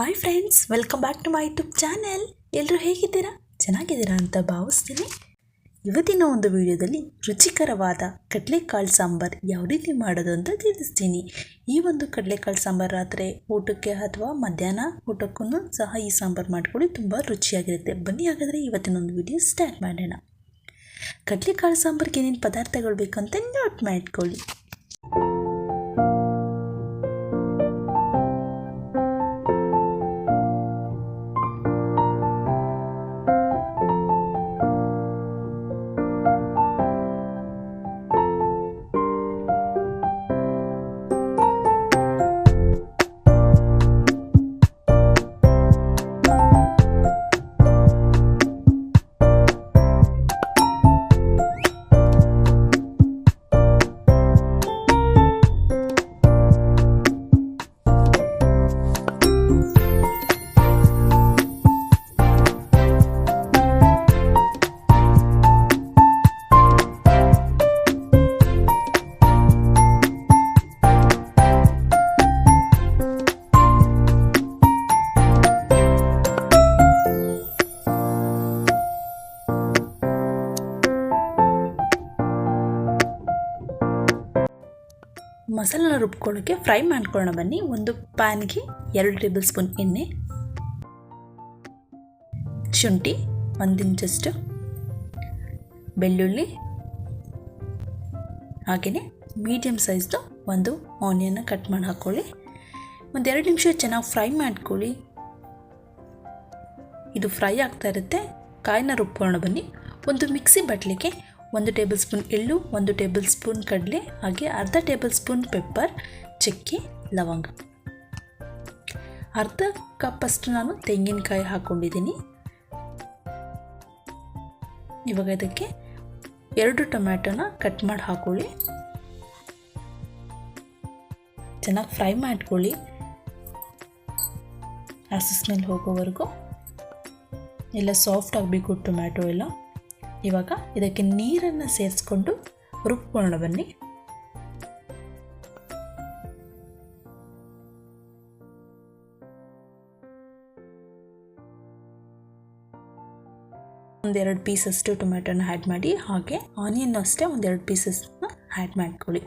Hi friends welcome back to my YouTube channel ಎಲ್ಲರೂ ಹೇಗಿದ್ದೀರಾ? ಚೆನ್ನಾಗಿದ್ದೀರಾ ಅಂತ ಭಾವಿಸ್ತೀನಿ. ಇವತ್ತಿನ ಒಂದು ವಿಡಿಯೋದಲ್ಲಿ ರುಚಿಕರವಾದ ಕಡಲೆಕಾಳು ಸಾಂಬಾರು ಯಾವ ರೀತಿ ಮಾಡೋದು ಅಂತ ತಿಳಿಸ್ತೀನಿ. ಈ ಒಂದು ಕಡಲೆಕಾಳು ಸಾಂಬಾರು ರಾತ್ರಿ ಊಟಕ್ಕೆ ಅಥವಾ ಮಧ್ಯಾಹ್ನ ಊಟಕ್ಕೂ ಸಹ ಈ ಸಾಂಬಾರು ಮಾಡಿಕೊಳ್ಳಿ, ತುಂಬ ರುಚಿಯಾಗಿರುತ್ತೆ. ಬನ್ನಿ ಹಾಗಾದರೆ ಇವತ್ತಿನ ಒಂದು ವಿಡಿಯೋ ಸ್ಟಾರ್ಟ್ ಮಾಡೋಣ. ಕಡಲೆಕಾಳು ಸಾಂಬಾರಿಗೆ ಏನೇನು ಪದಾರ್ಥಗಳು ಬೇಕಂತ ನೋಟ್ ಮಾಡ್ಕೊಳ್ಳಿ. ಮಸಾಲನ ರುಬ್ಕೊಳ್ಳೋಕ್ಕೆ ಫ್ರೈ ಮಾಡ್ಕೊಳ್ಳೋಣ ಬನ್ನಿ. ಒಂದು ಪ್ಯಾನ್ಗೆ ಎರಡು ಟೇಬಲ್ ಸ್ಪೂನ್ ಎಣ್ಣೆ, ಶುಂಠಿ, ಒಂದು ಇಂಚಷ್ಟು ಬೆಳ್ಳುಳ್ಳಿ ಹಾಗೆಯೇ ಮೀಡಿಯಮ್ ಸೈಜ್ದು ಒಂದು ಆನಿಯನ್ನ ಕಟ್ ಮಾಡಿ ಹಾಕ್ಕೊಳ್ಳಿ ಒಂದು ಎರಡು ನಿಮಿಷ ಚೆನ್ನಾಗಿ ಫ್ರೈ ಮಾಡ್ಕೊಳ್ಳಿ. ಇದು ಫ್ರೈ ಆಗ್ತಾ ಇರುತ್ತೆ. ಕಾಯಿನ ರುಬ್ಕೊಳ್ಳೋಣ ಬನ್ನಿ. ಒಂದು ಮಿಕ್ಸಿ ಬಟ್ಲಿಗೆ ಒಂದು ಟೇಬಲ್ ಸ್ಪೂನ್ ಎಳ್ಳು, ಒಂದು ಟೇಬಲ್ ಸ್ಪೂನ್ ಕಡಲೆ, ಹಾಗೆ ಅರ್ಧ ಟೇಬಲ್ ಸ್ಪೂನ್ ಪೆಪ್ಪರ್ ಚಕ್ಕೆ, ಲವಂಗ. ಅರ್ಧ ಕಪ್ಪಷ್ಟು ನಾನು ತೆಂಗಿನಕಾಯಿ ಹಾಕ್ಕೊಂಡಿದ್ದೀನಿ. ಇವಾಗ ಇದಕ್ಕೆ ಎರಡು ಟೊಮ್ಯಾಟೋನ ಕಟ್ ಮಾಡಿ ಹಾಕೊಳ್ಳಿ. ಚೆನ್ನಾಗಿ ಫ್ರೈ ಮಾಡ್ಕೊಳ್ಳಿ. ಹಸಿ ಸ್ಮೆಲ್ ಹೋಗೋವರೆಗೂ. ಎಲ್ಲ ಸಾಫ್ಟ್ ಆಗಬೇಕು ಟೊಮ್ಯಾಟೊ ಎಲ್ಲ. ಇವಾಗ ಇದಕ್ಕೆ ನೀರನ್ನು ಸೇರಿಸ್ಕೊಂಡು ರುಬ್ಕೊಳ್ಳೋಣ ಬನ್ನಿ. ಒಂದೆರಡು ಪೀಸಷ್ಟು ಟೊಮ್ಯಾಟೋನ ಆ್ಯಡ್ ಮಾಡಿ, ಹಾಗೆ ಆನಿಯನ್ ಅಷ್ಟೇ ಒಂದೆರಡು ಪೀಸಸ್ನ ಆ್ಯಡ್ ಮಾಡ್ಕೊಳ್ಳಿ.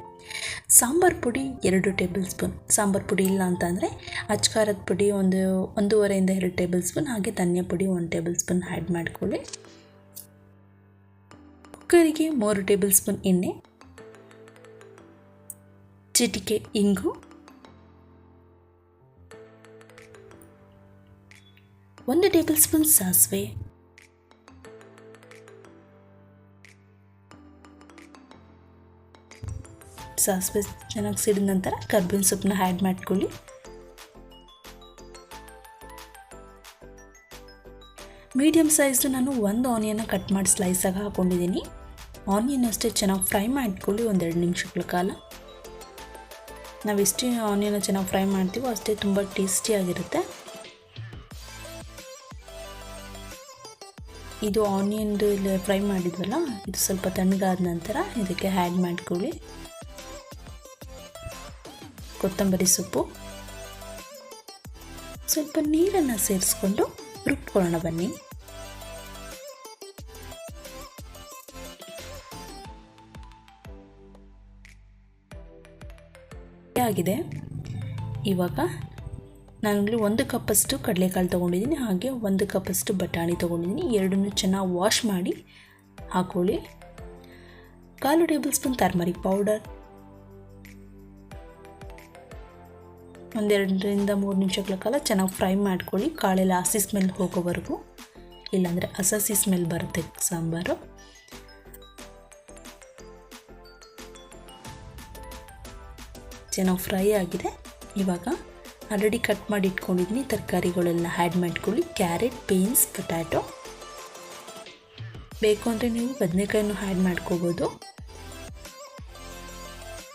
ಸಾಂಬಾರು ಪುಡಿ ಎರಡು ಟೇಬಲ್ ಸ್ಪೂನ್. ಸಾಂಬಾರು ಪುಡಿ ಇಲ್ಲ ಅಂತಂದರೆ ಅಚ್ಕಾರದ ಪುಡಿ ಒಂದು ಒಂದೂವರೆಯಿಂದ ಎರಡು ಟೇಬಲ್ ಸ್ಪೂನ್, ಹಾಗೆ ಧನಿಯಾ ಪುಡಿ ಒಂದು ಟೇಬಲ್ ಸ್ಪೂನ್ ಆ್ಯಡ್ ಮಾಡ್ಕೊಳ್ಳಿ. ಕುಕ್ಕರಿಗೆ ಮೂರು ಟೇಬಲ್ ಸ್ಪೂನ್ ಎಣ್ಣೆ, ಚಿಟಿಕೆ, ಇಂಗು, ಒಂದು ಟೇಬಲ್ ಸ್ಪೂನ್ ಸಾಸಿವೆ ಸಾಸಿವೆ ಚೆನ್ನಾಗಿ ಸಿಡಿದ ನಂತರ ಕರ್ಬೇವಿನ ಸೊಪ್ಪನ್ನ ಆ್ಯಡ್ ಮಾಡ್ಕೊಳ್ಳಿ. ಮೀಡಿಯಮ್ ಸೈಜ್ದು ನಾನು ಒಂದು ಆನಿಯನ್ನ ಕಟ್ ಮಾಡಿ ಸ್ಲೈಸಾಗಿ ಹಾಕ್ಕೊಂಡಿದ್ದೀನಿ ಆನಿಯನ್ ಅಷ್ಟೇ ಚೆನ್ನಾಗಿ ಫ್ರೈ ಮಾಡ್ಕೊಳ್ಳಿ ಒಂದೆರಡು ನಿಮಿಷಗಳ ಕಾಲ. ನಾವು ಎಷ್ಟು ಆನಿಯನ್ನ ಚೆನ್ನಾಗಿ ಫ್ರೈ ಮಾಡ್ತೀವೋ ಅಷ್ಟೇ ತುಂಬ ಟೇಸ್ಟಿಯಾಗಿರುತ್ತೆ ಇದು ಆನಿಯನ್ದು ಇಲ್ಲಿ ಫ್ರೈ ಮಾಡಿದ್ವಲ್ಲ, ಇದು ಸ್ವಲ್ಪ ತಣ್ಣಗಾದ ನಂತರ ಇದಕ್ಕೆ ಆ್ಯಡ್ ಮಾಡ್ಕೊಳ್ಳಿ. ಕೊತ್ತಂಬರಿ ಸೊಪ್ಪು. ಸ್ವಲ್ಪ ನೀರನ್ನು ಸೇರಿಸ್ಕೊಂಡು ರುಬ್ಕೊಳ್ಳೋಣ ಬನ್ನಿ. ಆಗಿದೆ. ಇವಾಗ ನಾನು ಒಂದು ಕಪ್ಪಷ್ಟು ಕಡಲೆಕಾಳು ತೊಗೊಂಡಿದ್ದೀನಿ, ಹಾಗೆ ಒಂದು ಕಪ್ಪಷ್ಟು ಬಟಾಣಿ ತೊಗೊಂಡಿದ್ದೀನಿ. ಎರಡನ್ನೂ ಚೆನ್ನಾಗಿ ವಾಶ್ ಮಾಡಿ ಹಾಕೊಳ್ಳಿ. ಕಾಲು ಟೇಬಲ್ ಸ್ಪೂನ್ ಟರ್ಮರಿಕ್ ಪೌಡರ್ ಒಂದೆರಡರಿಂದ ಮೂರು ನಿಮಿಷಗಳ ಕಾಲ ಚೆನ್ನಾಗಿ ಫ್ರೈ ಮಾಡ್ಕೊಳ್ಳಿ. ಕಾಳೆಲ್ಲ ಹಸಿ ಸ್ಮೆಲ್ ಹೋಗೋವರೆಗೂ. ಇಲ್ಲಾಂದರೆ ಹಸಸಿ ಸ್ಮೆಲ್ ಬರುತ್ತೆ ಸಾಂಬಾರು. ಚೆನ್ನಾಗಿ ಫ್ರೈ ಆಗಿದೆ. ಇವಾಗ ಆಲ್ರೆಡಿ ಕಟ್ ಮಾಡಿ ಇಟ್ಕೊಂಡಿದ್ದೀನಿ. ತರಕಾರಿಗಳೆಲ್ಲ ಆ್ಯಡ್ ಮಾಡ್ಕೊಳ್ಳಿ. ಕ್ಯಾರೆಟ್ ಬೀನ್ಸ್ ಪೊಟ್ಯಾಟೊ ಬೇಕು ಅಂದರೆ ನೀವು ಬದನೆಕಾಯನ್ನು ಆ್ಯಡ್ ಮಾಡ್ಕೋಬೋದು.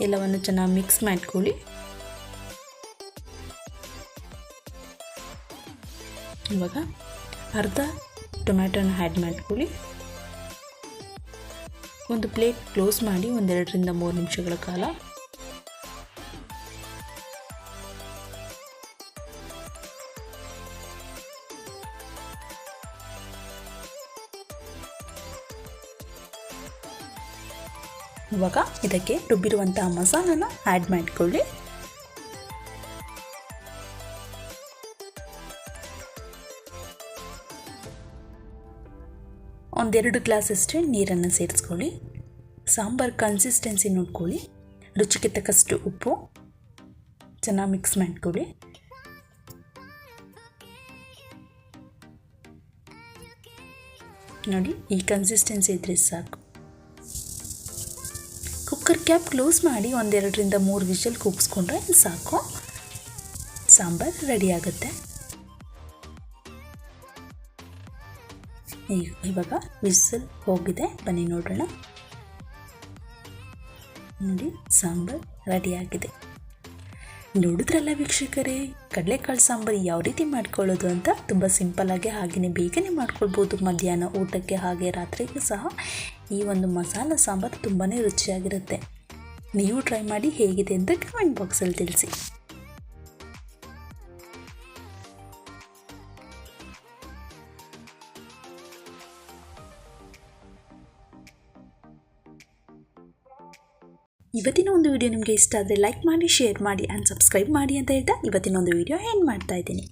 ಎಲ್ಲವನ್ನು ಚೆನ್ನಾಗಿ ಮಿಕ್ಸ್ ಮಾಡ್ಕೊಳ್ಳಿ. ಇವಾಗ ಅರ್ಧ ಟೊಮ್ಯಾಟೊನ ಆ್ಯಡ್ ಮಾಡ್ಕೊಳ್ಳಿ. ಒಂದು ಪ್ಲೇಟ್ ಕ್ಲೋಸ್ ಮಾಡಿ ಒಂದೆರಡರಿಂದ ಮೂರು ನಿಮಿಷಗಳ ಕಾಲ ಇವಾಗ ಇದಕ್ಕೆ ರುಬ್ಬಿರುವಂತಹ ಮಸಾಲನ ಆ್ಯಡ್ ಮಾಡಿಕೊಳ್ಳಿ. ಒಂದೆರಡು ಗ್ಲಾಸಷ್ಟೇ ನೀರನ್ನು ಸೇರಿಸ್ಕೊಳ್ಳಿ. ಸಾಂಬಾರ್ ಕನ್ಸಿಸ್ಟೆನ್ಸಿ ನೋಡ್ಕೊಳ್ಳಿ. ರುಚಿಗೆ ತಕ್ಕಷ್ಟು ಉಪ್ಪು. ಚೆನ್ನಾಗಿ ಮಿಕ್ಸ್ ಮಾಡ್ಕೊಳ್ಳಿ. ನೋಡಿ ಈ ಕನ್ಸಿಸ್ಟೆನ್ಸಿ ಇದ್ರೆ ಸಾಕು. ಕ್ಯಾಪ್ ಕ್ಲೋಸ್ ಮಾಡಿ ಒಂದೆರಡರಿಂದ ಮೂರು ವಿಷಲ್ ಕೂಗಿಸ್ಕೊಂಡ್ರೆ ಸಾಕು. ಸಾಂಬಾರು ರೆಡಿ ಆಗುತ್ತೆ. ಈಗ ಇವಾಗ ವಿಸಲ್ ಹೋಗಿದೆ. ಬನ್ನಿ ನೋಡೋಣ. ನೋಡಿ, ಸಾಂಬಾರು ರೆಡಿಯಾಗಿದೆ ನೋಡಿದ್ರಲ್ಲ ವೀಕ್ಷಕರೇ, ಕಡಲೆಕಾಳು ಸಾಂಬಾರು ಯಾವ ರೀತಿ ಮಾಡ್ಕೊಳ್ಳೋದು ಅಂತ ತುಂಬ ಸಿಂಪಲ್ಲಾಗಿ ಹಾಗೆಯೇ ಬೇಗನೆ ಮಾಡ್ಕೊಳ್ಬೋದು. ಮಧ್ಯಾಹ್ನ ಊಟಕ್ಕೆ ಹಾಗೆ ರಾತ್ರಿಗೂ ಸಹ ಈ ಒಂದು ಮಸಾಲ ಸಾಂಬಾರು ತುಂಬಾ ರುಚಿಯಾಗಿರುತ್ತೆ. ನೀವು ಟ್ರೈ ಮಾಡಿ ಹೇಗಿದೆ ಅಂತ ಕಮೆಂಟ್ ಬಾಕ್ಸಲ್ಲಿ ತಿಳಿಸಿ. ಇವತ್ತಿನ ಒಂದು ವಿಡಿಯೋ ನಿಮಗೆ ಇಷ್ಟ ಆದರೆ ಲೈಕ್ ಮಾಡಿ ಶೇರ್ ಮಾಡಿ ಆ್ಯಂಡ್ ಸಬ್ಸ್ಕ್ರೈಬ್ ಮಾಡಿ ಅಂತ ಹೇಳ್ತಾ ಇವತ್ತಿನ ಒಂದು ವಿಡಿಯೋ ಎಂಡ್ ಮಾಡ್ತಾ ಇದ್ದೀನಿ.